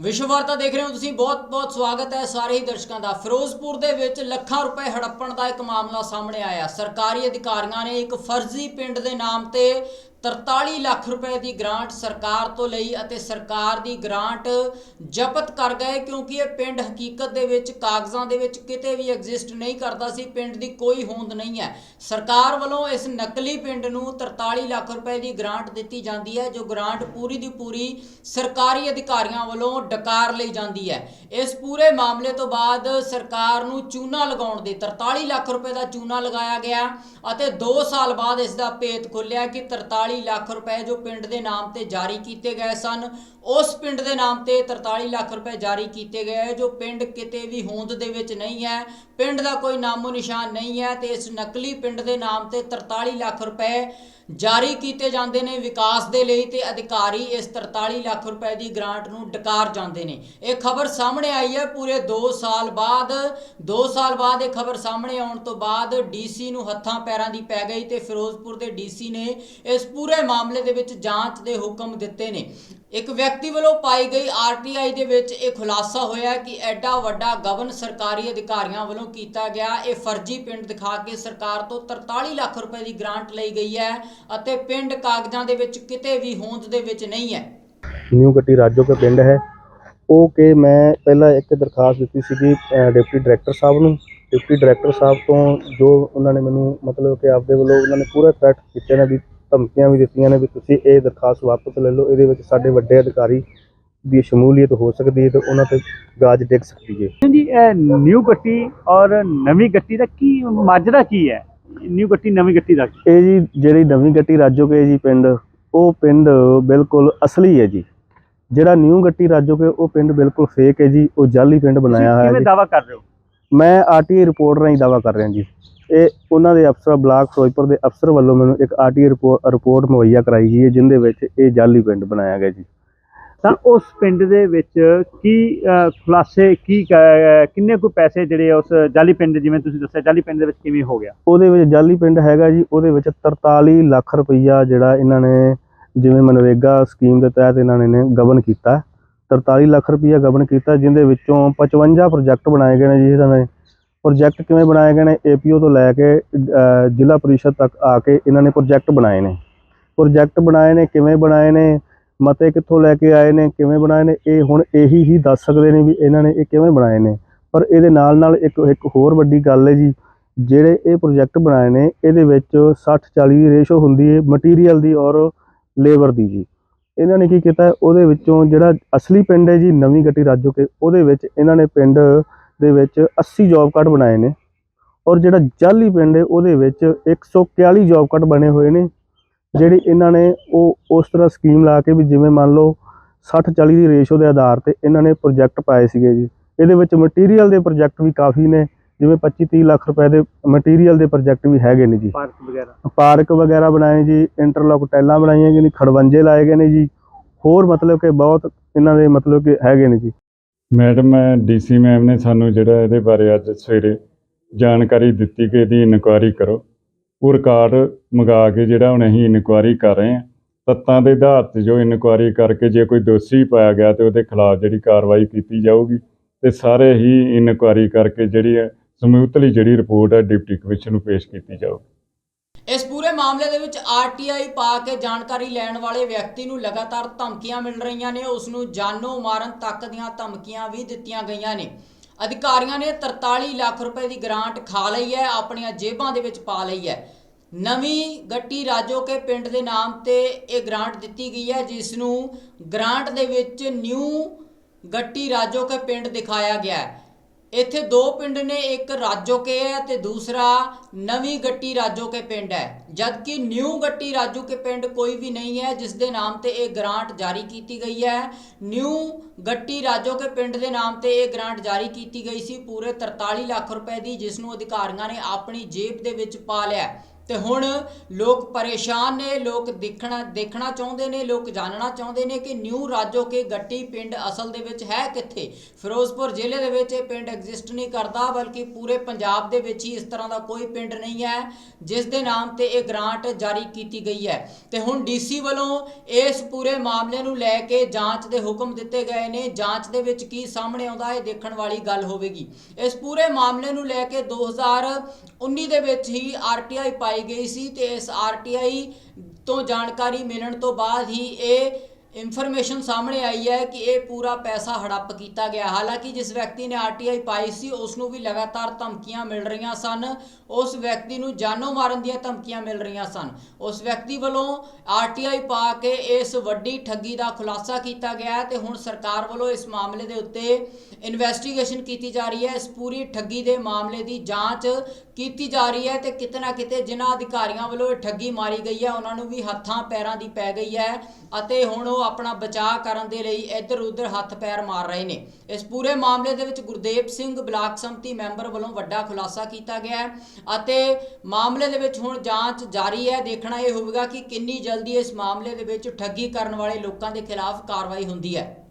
ਵਿਸ਼ਵ ਵਾਰਤਾ ਦੇਖ ਰਹੇ ਹੋ ਤੁਸੀਂ ਬਹੁਤ-ਬਹੁਤ ਸਵਾਗਤ ਹੈ ਸਾਰੇ ਹੀ ਦਰਸ਼ਕਾਂ ਦਾ। ਫਿਰੋਜ਼ਪੁਰ ਦੇ ਵਿੱਚ ਲੱਖਾਂ ਰੁਪਏ ਹੜੱਪਣ ਦਾ ਇੱਕ ਮਾਮਲਾ ਸਾਹਮਣੇ ਆਇਆ। ਸਰਕਾਰੀ ਅਧਿਕਾਰੀਆਂ ਨੇ ਇੱਕ ਫਰਜ਼ੀ ਪਿੰਡ ਦੇ ਨਾਮ ਤੇ 43 ਲੱਖ ਰੁਪਏ ਦੀ ਗ੍ਰਾਂਟ ਸਰਕਾਰ ਤੋਂ ਲਈ ਅਤੇ ਸਰਕਾਰ ਦੀ ਗ੍ਰਾਂਟ ਜ਼ਬਤ ਕਰ ਗਏ, ਕਿਉਂਕਿ ਇਹ ਪਿੰਡ ਹਕੀਕਤ ਦੇ ਵਿੱਚ ਕਾਗਜ਼ਾਂ ਦੇ ਵਿੱਚ ਕਿਤੇ ਵੀ ਐਗਜ਼ਿਸਟ ਨਹੀਂ ਕਰਦਾ ਸੀ, ਪਿੰਡ ਦੀ ਕੋਈ ਹੋਂਦ ਨਹੀਂ ਹੈ। ਸਰਕਾਰ ਵੱਲੋਂ ਇਸ ਨਕਲੀ ਪਿੰਡ ਨੂੰ 43 ਲੱਖ ਰੁਪਏ ਦੀ ਗ੍ਰਾਂਟ ਦਿੱਤੀ ਜਾਂਦੀ ਹੈ, ਜੋ ਗ੍ਰਾਂਟ ਪੂਰੀ ਦੀ ਪੂਰੀ ਸਰਕਾਰੀ ਅਧਿਕਾਰੀਆਂ ਵੱਲੋਂ ਡਕਾਰ ਲਈ ਜਾਂਦੀ ਹੈ। ਇਸ ਪੂਰੇ ਮਾਮਲੇ ਤੋਂ ਬਾਅਦ ਸਰਕਾਰ ਨੂੰ ਚੂਨਾ ਲਗਾਉਣ ਦੇ 43 ਲੱਖ ਰੁਪਏ ਦਾ ਚੂਨਾ ਲਗਾਇਆ ਗਿਆ ਅਤੇ 2 ਸਾਲ ਬਾਅਦ ਇਸ ਦਾ ਭੇਤ ਖੁੱਲਿਆ ਕਿ 43 ਲੱਖ ਰੁਪਏ ਜੋ ਪਿੰਡ ਦੇ ਨਾਮ ਤੇ ਜਾਰੀ ਕੀਤੇ ਗਏ ਸਨ, ਉਸ ਪਿੰਡ ਦੇ ਨਾਮ ਤੇ 43 ਲੱਖ ਰੁਪਏ ਜਾਰੀ ਕੀਤੇ ਗਏ ਜੋ ਪਿੰਡ ਕਿਤੇ ਵੀ ਹੋਂਦ ਦੇ ਵਿੱਚ ਨਹੀਂ ਹੈ, ਪਿੰਡ ਦਾ ਕੋਈ ਨਾਮੋ ਨਿਸ਼ਾਨ ਨਹੀਂ ਹੈ ਤੇ ਇਸ ਨਕਲੀ ਪਿੰਡ ਦੇ ਨਾਮ ਤੇ 43 ਲੱਖ ਰੁਪਏ ਜਾਰੀ ਕੀਤੇ ਜਾਂਦੇ ਨੇ, ਵਿਕਾਸ ਦੇ ਲਈ ਤੇ ਅਧਿਕਾਰੀ ਇਸ 43 ਲੱਖ ਰੁਪਏ ਦੀ ਗ੍ਰਾਂਟ ਨੂੰ ਡਕਾਰ ਜਾਂਦੇ ਨੇ। ਇਹ ਖਬਰ ਸਾਹਮਣੇ ਆਈ ਹੈ, ਪੂਰੇ 2 ਸਾਲ ਬਾਅਦ 2 ਸਾਲ ਬਾਅਦ ਇਹ ਖਬਰ ਸਾਹਮਣੇ ਆਉਣ ਤੋਂ ਬਾਅਦ ਡੀਸੀ ਨੂੰ ਹੱਥਾਂ ਪੈਰਾਂ ਦੀ ਪੈ ਗਈ ਤੇ ਫਿਰੋਜ਼ਪੁਰ ਦੇ ਡੀਸੀ ਨੇ ਇਸ ਪੂਰੇ ਮਾਮਲੇ ਦੇ ਵਿੱਚ ਜਾਂਚ ਦੇ ਹੁਕਮ ਦਿੱਤੇ ਨੇ। ਇੱਕ ਵਿਅਕਤੀ ਵੱਲੋਂ ਪਾਈ ਗਈ ਆਰਟੀਆਈ ਦੇ ਵਿੱਚ ਇਹ ਖੁਲਾਸਾ ਹੋਇਆ ਕਿ ਐਡਾ ਵੱਡਾ ਗਵਨ ਸਰਕਾਰੀ ਅਧਿਕਾਰੀਆਂ ਵੱਲੋਂ ਕੀਤਾ ਗਿਆ। ਇਹ ਫਰਜ਼ੀ ਪਿੰਡ ਦਿਖਾ ਕੇ ਸਰਕਾਰ ਤੋਂ 43 ਲੱਖ ਰੁਪਏ ਦੀ ਗ੍ਰਾਂਟ ਲਈ ਗਈ ਹੈ ਅਤੇ ਪਿੰਡ ਕਾਗਜ਼ਾਂ ਦੇ ਵਿੱਚ ਕਿਤੇ ਵੀ ਹੋਂਦ ਦੇ ਵਿੱਚ ਨਹੀਂ ਹੈ। ਨਿਊ ਗੱਟੀ ਰਾਜੋ ਕੇ ਪਿੰਡ ਹੈ। ਉਹ ਕਿ ਮੈਂ ਪਹਿਲਾਂ ਇੱਕ ਦਰਖਾਸਤ ਦਿੱਤੀ ਸੀਗੀ ਡਿਪਟੀ ਡਾਇਰੈਕਟਰ ਸਾਹਿਬ ਨੂੰ। ਡਿਪਟੀ ਡਾਇਰੈਕਟਰ ਸਾਹਿਬ ਤੋਂ ਜੋ ਉਹਨਾਂ ਨੇ ਮੈਨੂੰ ਮਤਲਬ ਕਿ ਆਪਦੇ ਵੱਲੋਂ ਉਹਨਾਂ ਨੇ ਪੂਰਾ ਥ੍ਰੈਟ ਕੀਤੇ ਨੇ ਵੀ ਧਮਕੀਆਂ ਵੀ ਦਿੱਤੀਆਂ ਨੇ ਵੀ ਤੁਸੀਂ ਇਹ ਦਰਖਾਸਤ ਵਾਪਸ ਲੈ ਲਓ ਇਹਦੇ ਵਿੱਚ ਸਾਡੇ ਵੱਡੇ ਅਧਿਕਾਰੀ ਦੀ ਸ਼ਮੂਲੀਅਤ ਹੋ ਸਕਦੀ ਹੈ ਤੇ ਉਹਨਾਂ ਤੇ ਗਾਜ ਡਿੱਗ ਸਕਦੀ ਹੈ। ਜੀ ਇਹ ਨਿਊ ਗੱਟੀ ਔਰ ਨਵੀਂ ਗੱਟੀ ਦਾ ਕੀ ਮਾਜਰਾ ਕੀ ਹੈ? ਨਿਊ ਗੱਟੀ ਨਵੀਂ ਗੱਟੀ ਦਾ ਇਹ ਜੀ ਜਿਹੜੀ ਨਵੀਂ ਗੱਟੀ ਰਾਜੋ ਕੇ ਜੀ ਪਿੰਡ ਉਹ ਪਿੰਡ ਬਿਲਕੁਲ ਅਸਲੀ ਹੈ ਜੀ। ਜਿਹੜਾ ਨਿਊ ਗੱਟੀ ਰਾਜੋ ਕੇ ਉਹ ਪਿੰਡ ਬਿਲਕੁਲ ਫੇਕ ਹੈ ਜੀ ਉਹ ਜਾਲੀ ਪਿੰਡ ਬਣਾਇਆ ਹੋਇਆ ਕਿਵੇਂ ਜੀ। ਦਾਵਾ ਕਰ ਰਹੇ ਹੋ? ਮੈਂ ਆਰਟੀਆਈ ਰਿਪੋਰਟ ਰਾਹੀਂ ਦਾਵਾ ਕਰ ਰਿਹਾ ਜੀ। ਇਹ ਉਹਨਾਂ ਦੇ ਅਫਸਰ ਬਲਾਕ ਫਿਰੋਜ਼ਪੁਰ ਦੇ ਅਫਸਰ ਵੱਲੋਂ ਮੈਨੂੰ ਇੱਕ ਆਰਟੀਆਈ ਰਿਪੋਰਟ ਮੁਹੱਈਆ ਕਰਾਈ ਗਈ ਹੈ ਜਿੰਦੇ ਵਿੱਚ ਇਹ ਜਾਲੀ ਪਿੰਡ ਬਣਾਇਆ ਗਿਆ ਜੀ। ਤਾਂ ਉਸ ਪਿੰਡ ਦੇ ਵਿੱਚ ਕੀ ਖੁਲਾਸੇ ਕੀ ਕਿੰਨੇ ਕੁ ਪੈਸੇ ਜਿਹੜੇ ਉਸ ਜਾਲੀ ਪਿੰਡ ਜਿਵੇਂ ਤੁਸੀਂ ਦੱਸਿਆ ਜਾਲੀ ਪਿੰਡ ਦੇ ਵਿੱਚ ਕਿਵੇਂ ਹੋ ਗਿਆ? ਉਹਦੇ ਵਿੱਚ ਜਾਲੀ ਪਿੰਡ ਹੈਗਾ ਜੀ ਉਹਦੇ ਵਿੱਚ 43 ਲੱਖ ਰੁਪਈਆ ਜਿਹੜਾ ਇਹਨਾਂ ਨੇ ਜਿਵੇਂ ਮਨਰੇਗਾ ਸਕੀਮ ਦੇ ਤਹਿਤ ਇਹਨਾਂ ਨੇ ਨੇ ਗਬਨ ਕੀਤਾ। 43 ਲੱਖ ਰੁਪਈਆ ਗਬਨ ਕੀਤਾ ਜਿੰਦੇ ਵਿੱਚੋਂ 55 ਪ੍ਰੋਜੈਕਟ ਬਣਾਏ ਗਏ ਨੇ ਜੀ ਇਹਨਾਂ ਨੇ। ਪ੍ਰੋਜੈਕਟ ਕਿਵੇਂ ਬਣਾਏ ਗਏ ਨੇ? ਏਪੀਓ ਤੋਂ ਲੈ ਕੇ ਜ਼ਿਲ੍ਹਾ ਪਰਿਸ਼ਦ ਤੱਕ ਆ ਕੇ ਇਹਨਾਂ ਨੇ ਪ੍ਰੋਜੈਕਟ ਬਣਾਏ ਨੇ। ਪ੍ਰੋਜੈਕਟ ਬਣਾਏ ਨੇ, ਕਿਵੇਂ ਬਣਾਏ ਨੇ? ਮਤੇ ਕਿੱਥੋਂ ਲੈ ਕੇ ਆਏ ਨੇ? ਕਿਵੇਂ ਬਣਾਏ ਨੇ? ਇਹ ਹੁਣ ਇਹੀ ਹੀ ਦੱਸ ਸਕਦੇ ਨੇ ਵੀ ਇਹਨਾਂ ਨੇ ਇਹ ਕਿਵੇਂ ਬਣਾਏ ਨੇ। ਪਰ ਇਹਦੇ ਨਾਲ ਨਾਲ ਇੱਕ ਇੱਕ ਹੋਰ ਵੱਡੀ ਗੱਲ ਹੈ ਜੀ, ਜਿਹੜੇ ਇਹ ਪ੍ਰੋਜੈਕਟ ਬਣਾਏ ਨੇ, ਇਹਦੇ ਵਿੱਚ 60 40 ਦੀ ਰੇਸ਼ੋ ਹੁੰਦੀ ਹੈ ਮਟੀਰੀਅਲ ਦੀ ਔਰ ਲੇਬਰ ਦੀ ਜੀ। ਇਹਨਾਂ ਨੇ ਕੀ ਕੀਤਾ ਉਹਦੇ ਵਿੱਚੋਂ ਜਿਹੜਾ ਅਸਲੀ ਪਿੰਡ ਹੈ ਜੀ, ਨਵੀਂ ਗੱਟੀ ਰਾਜੋ ਕੇ ਉਹਦੇ ਵਿੱਚ ਇਹਨਾਂ ਨੇ ਪਿੰਡ ਦੇ ਵਿੱਚ 80 ਜੌਬ ਕਾਰਡ ਬਣਾਏ ਨੇ ਔਰ ਜਿਹੜਾ ਜਾਲੀ ਪਿੰਡ ਹੈ ਉਹਦੇ ਵਿੱਚ 141 ਜੌਬ ਕਾਰਡ ਬਣੇ ਹੋਏ ਨੇ ਜਿਹੜੀ ਇਹਨਾਂ ਨੇ ਉਹ ਉਸ ਤਰ੍ਹਾਂ ਸਕੀਮ ਲਾ ਕੇ ਵੀ ਜਿਵੇਂ ਮੰਨ ਲਓ 60 40 ਦੀ ਰੇਸ਼ੋ ਦੇ ਆਧਾਰ ਤੇ ਇਹਨਾਂ ਨੇ ਪ੍ਰੋਜੈਕਟ ਪਾਏ ਸੀਗੇ ਜੀ। ਇਹਦੇ ਵਿੱਚ ਮਟੀਰੀਅਲ ਦੇ ਪ੍ਰੋਜੈਕਟ ਵੀ ਕਾਫੀ ਨੇ ਜਿਵੇਂ 25 30 ਲੱਖ ਰੁਪਏ ਦੇ ਮਟੀਰੀਅਲ ਦੇ ਪ੍ਰੋਜੈਕਟ ਵੀ ਹੈਗੇ ਨੇ ਜੀ। ਪਾਰਕ ਵਗੈਰਾ। ਪਾਰਕ ਵਗੈਰਾ ਬਣਾਏ ਜੀ ਇੰਟਰਲੌਕ ਟੈਲਾਂ ਬਣਾਈਆਂ ਗਈਆਂ ਨੇ ਖੜਵੰਜੇ ਲਾਏ ਗਏ ਨੇ ਜੀ ਹੋਰ ਮਤਲਬ ਕਿ ਬਹੁਤ ਇਹਨਾਂ ਦੇ ਮਤਲਬ ਕਿ ਹੈਗੇ ਨੇ ਜੀ। ਮੈਡਮ ਡੀਸੀ ਮੈਮ ਨੇ ਸਾਨੂੰ ਜਿਹੜਾ ਇਹਦੇ ਬਾਰੇ ਅੱਜ ਸਵੇਰੇ ਜਾਣਕਾਰੀ ਦਿੱਤੀ ਕਿ ਇਹਦੀ ਇਨਕੁਆਇਰੀ ਕਰੋ। ਉਹ ਰਿਕਾਰਡ ਮੰਗਾ ਕੇ ਜਿਹੜਾ ਹੁਣ ਅਸੀਂ ਇਨਕੁਆਇਰੀ ਕਰ ਰਹੇ ਹਾਂ, ਤੱਤਾਂ ਦੇ ਆਧਾਰ ਤੇ ਜੋ ਇਨਕੁਆਇਰੀ ਕਰਕੇ ਜੇ ਕੋਈ ਦੋਸ਼ੀ ਪਾਇਆ ਗਿਆ ਤੇ ਉਹਦੇ ਖਿਲਾਫ ਜਿਹੜੀ ਕਾਰਵਾਈ ਕੀਤੀ ਜਾਊਗੀ ਤੇ ਸਾਰੇ ਹੀ ਇਨਕੁਆਇਰੀ ਕਰਕੇ ਜਿਹੜੀ ਹੈ ਸਮੂਹਤਲੀ ਜਿਹੜੀ ਰਿਪੋਰਟ ਹੈ ਡਿਪਟੀ ਕਮਿਸ਼ਨ ਨੂੰ ਪੇਸ਼ ਕੀਤੀ ਜਾਊਗੀ। ਮਾਮਲੇ ਦੇ ਵਿੱਚ ਆਰਟੀਆਈ ਪਾ ਕੇ ਜਾਣਕਾਰੀ ਲੈਣ ਵਾਲੇ ਵਿਅਕਤੀ ਨੂੰ ਲਗਾਤਾਰ ਧਮਕੀਆਂ ਮਿਲ ਰਹੀਆਂ ਨੇ, ਉਸ ਨੂੰ ਜਾਨੋਂ ਮਾਰਨ ਤੱਕ ਦੀਆਂ ਧਮਕੀਆਂ ਵੀ ਦਿੱਤੀਆਂ ਗਈਆਂ ਨੇ। ਅਧਿਕਾਰੀਆਂ ਨੇ 43 ਲੱਖ ਰੁਪਏ ਦੀ ਗ੍ਰਾਂਟ ਖਾ ਲਈ ਹੈ, ਆਪਣੀਆਂ ਜੇਬਾਂ ਦੇ ਵਿੱਚ ਪਾ ਲਈ ਹੈ। ਨਵੀਂ ਗੱਟੀ ਰਾਜੋ ਕੇ ਪਿੰਡ ਦੇ ਨਾਮ ਤੇ ਇਹ ਗ੍ਰਾਂਟ ਦਿੱਤੀ ਗਈ ਹੈ, ਜਿਸ ਨੂੰ ਗ੍ਰਾਂਟ ਦੇ ਵਿੱਚ ਨਿਊ ਗੱਟੀ ਰਾਜੋ ਕੇ ਪਿੰਡ ਦਿਖਾਇਆ ਗਿਆ ਹੈ। ਇੱਥੇ ਦੋ ਪਿੰਡ ਨੇ, ਇੱਕ ਰਾਜੋਕੇ ਹੈ ਤੇ ਦੂਸਰਾ ਨਵੀਂ ਗੱਟੀ ਰਾਜੋਕੇ ਪਿੰਡ ਹੈ। ਜਦਕਿ ਨਿਊ ਗੱਟੀ ਰਾਜੋਕੇ ਪਿੰਡ ਕੋਈ ਵੀ ਨਹੀਂ ਹੈ, ਜਿਸ ਦੇ ਨਾਮ ਤੇ ਇਹ ਗ੍ਰਾਂਟ ਜਾਰੀ ਕੀਤੀ ਗਈ ਹੈ। ਨਿਊ ਗੱਟੀ ਰਾਜੋਕੇ ਪਿੰਡ ਦੇ ਨਾਮ ਤੇ ਇਹ ਗ੍ਰਾਂਟ ਜਾਰੀ ਕੀਤੀ ਗਈ ਸੀ, ਪੂਰੇ 43 ਲੱਖ ਰੁਪਏ ਦੀ, ਜਿਸ ਨੂੰ ਅਧਿਕਾਰੀਆਂ ਨੇ ਆਪਣੀ ਜੇਬ ਦੇ ਵਿੱਚ ਪਾ ਲਿਆ। ਤੇ ਹੁਣ ਲੋਕ ਪਰੇਸ਼ਾਨ ਨੇ, ਲੋਕ ਦੇਖਣਾ ਦੇਖਣਾ ਚਾਹੁੰਦੇ ਨੇ, ਲੋਕ ਜਾਣਨਾ ਚਾਹੁੰਦੇ ਨੇ ਕਿ ਨਿਊ ਰਾਜੋ ਕੇ ਗੱਟੀ ਪਿੰਡ ਅਸਲ ਦੇ ਵਿੱਚ ਹੈ ਕਿੱਥੇ? ਫਿਰੋਜ਼ਪੁਰ ਜ਼ਿਲ੍ਹੇ ਦੇ ਵਿੱਚ ਇਹ ਪਿੰਡ ਐਗਜ਼ਿਸਟ ਨਹੀਂ ਕਰਦਾ, ਬਲਕਿ ਪੂਰੇ ਪੰਜਾਬ ਦੇ ਵਿੱਚ ਹੀ ਇਸ ਤਰ੍ਹਾਂ ਦਾ ਕੋਈ ਪਿੰਡ ਨਹੀਂ ਹੈ, ਜਿਸ ਦੇ ਨਾਮ ਤੇ ਇਹ ਗ੍ਰਾਂਟ ਜਾਰੀ ਕੀਤੀ ਗਈ ਹੈ। ਤੇ ਹੁਣ ਡੀਸੀ ਵੱਲੋਂ ਇਸ ਪੂਰੇ ਮਾਮਲੇ ਨੂੰ ਲੈ ਕੇ ਜਾਂਚ ਦੇ ਹੁਕਮ ਦਿੱਤੇ ਗਏ ਨੇ। ਜਾਂਚ ਦੇ ਵਿੱਚ ਕੀ ਸਾਹਮਣੇ ਆਉਂਦਾ ਹੈ ਦੇਖਣ ਵਾਲੀ ਗੱਲ ਹੋਵੇਗੀ। ਇਸ ਪੂਰੇ ਮਾਮਲੇ ਨੂੰ ਲੈ ਕੇ 2019 ਦੇ ਵਿੱਚ ਹੀ ਆਰਟੀਆਈ ਪਾਈ ਗਈ ਸੀ ਤੇ ਇਸ ਆਰਟੀਆਈ ਤੋਂ ਜਾਣਕਾਰੀ ਮਿਲਣ ਤੋਂ ਬਾਅਦ ਹੀ ਇਹ ਇਨਫੋਰਮੇਸ਼ਨ ਸਾਹਮਣੇ ਆਈ ਹੈ ਕਿ ਇਹ ਪੂਰਾ ਪੈਸਾ ਹੜੱਪ ਕੀਤਾ ਗਿਆ। ਹਾਲਾਂਕਿ ਜਿਸ ਵਿਅਕਤੀ ਨੇ ਆਰਟੀਆਈ ਪਾਈ ਸੀ ਉਸ ਨੂੰ ਵੀ ਲਗਾਤਾਰ ਧਮਕੀਆਂ ਮਿਲ ਰਹੀਆਂ ਸਨ। ਉਸ ਵਿਅਕਤੀ ਨੂੰ ਜਾਨੋਂ ਮਾਰਨ ਦੀਆਂ ਧਮਕੀਆਂ ਮਿਲ ਰਹੀਆਂ ਸਨ। ਉਸ ਵਿਅਕਤੀ ਵੱਲੋਂ ਆਰਟੀਆਈ ਪਾ ਕੇ ਇਸ ਵੱਡੀ ਠੱਗੀ ਦਾ ਖੁਲਾਸਾ ਕੀਤਾ ਗਿਆ ਹੈ ਤੇ ਹੁਣ ਸਰਕਾਰ ਵੱਲੋਂ ਇਸ ਮਾਮਲੇ ਦੇ ਉੱਤੇ ਇਨਵੈਸਟੀਗੇਸ਼ਨ ਕੀਤੀ ਜਾ ਰਹੀ ਹੈ। ਇਸ ਪੂਰੀ ਠੱਗੀ ਦੇ ਮਾਮਲੇ ਦੀ ਜਾਂਚ ਕੀਤੀ ਜਾ ਰਹੀ ਹੈ ਤੇ ਕਿਤੇ ਨਾ ਕਿਤੇ ਜਿਨ੍ਹਾਂ ਅਧਿਕਾਰੀਆਂ ਵੱਲੋਂ ਇਹ ਠੱਗੀ ਮਾਰੀ ਗਈ ਹੈ, ਉਹਨਾਂ ਨੂੰ ਵੀ ਹੱਥਾਂ ਪੈਰਾਂ ਦੀ ਪੈ ਗਈ ਹੈ ਅਤੇ ਹੁਣ ਉਹ ਆਪਣਾ ਬਚਾਅ ਕਰਨ ਦੇ ਲਈ ਇੱਧਰ ਉੱਧਰ ਹੱਥ ਪੈਰ ਮਾਰ ਰਹੇ ਨੇ। ਇਸ ਪੂਰੇ ਮਾਮਲੇ ਦੇ ਵਿੱਚ ਗੁਰਦੇਵ ਸਿੰਘ ਬਲਾਕ ਸੰਮਤੀ ਮੈਂਬਰ ਵੱਲੋਂ ਵੱਡਾ ਖੁਲਾਸਾ ਕੀਤਾ ਗਿਆ ਹੈ ਅਤੇ ਮਾਮਲੇ ਦੇ ਵਿੱਚ ਹੁਣ ਜਾਂਚ ਜਾਰੀ ਹੈ। ਦੇਖਣਾ ਇਹ ਹੋਵੇਗਾ ਕਿ ਕਿੰਨੀ ਜਲਦੀ ਇਸ ਮਾਮਲੇ ਦੇ ਵਿੱਚ ਠੱਗੀ ਕਰਨ ਵਾਲੇ ਲੋਕਾਂ ਦੇ ਖਿਲਾਫ ਕਾਰਵਾਈ ਹੁੰਦੀ ਹੈ।